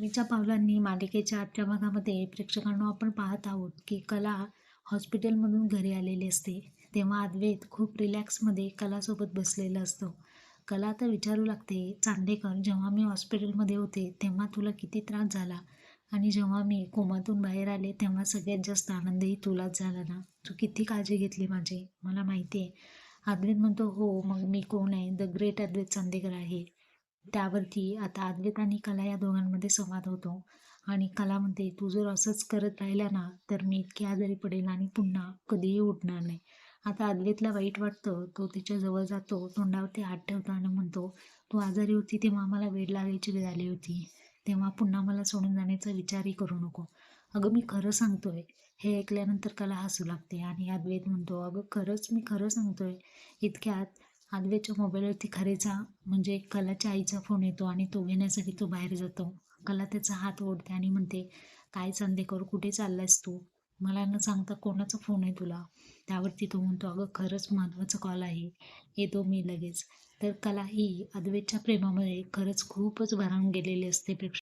मीच्या पावलांनी मालिकेच्या आठव्या भागामध्ये प्रेक्षकांना आपण पाहत आहोत की कला हॉस्पिटलमधून घरी आलेली असते. तेव्हा अद्वैत खूप रिलॅक्समध्ये कलासोबत बसलेला असतो. कला तर विचारू लागते चांदेकर जेव्हा मी हॉस्पिटलमध्ये होते तेव्हा तुला किती त्रास झाला? आणि जेव्हा मी कोमातून बाहेर आले तेव्हा सगळ्यात जास्त आनंदही तुलाच झाला ना? तू किती काळजी घेतली माझी? मला माहिती आहे. अद्वैत म्हणतो हो मग मी कोण आहे? द ग्रेट अद्वैत चांदेकर आहे. त्यावरती आता अद्वैत आणि कला या दोघांमध्ये संवाद होतो. आणि कला म्हणते तू जर असंच करत राहिला ना तर मी इतकी आजारी पडेल आणि पुन्हा कधीही उठणार नाही. आता अद्वैतला वाईट वाटतं. तो तिच्या जवळ जातो तोंडावरती हात ठेवतो आणि म्हणतो तू आजारी होती तेव्हा मला वेळ लागायची वेळ आली होती. तेव्हा पुन्हा मला सोडून जाण्याचा विचारही करू नको. अगं मी खरं सांगतोय. हे ऐकल्यानंतर कला हसू लागते आणि अद्वैत म्हणतो अगं खरंच मी खरं सांगतोय. इतक्यात आदव्याच्या मोबाईलवरती खरेचा म्हणजे कलाच्या आईचा फोन येतो आणि तो घेण्यासाठी तो बाहेर जातो. कला त्याचा हात ओढते आणि म्हणते काय चांदेकर कुठे चाललायस तू? मला न सांगता कोणाचा फोन आहे तुला? त्यावरती तो म्हणतो अगं खरंच महत्त्वाचा कॉल आहे. येतो मी लगेच. तर कला ही अद्वैतच्या प्रेमामध्ये खरंच खूपच भरावून गेलेली असते प्रेक्ष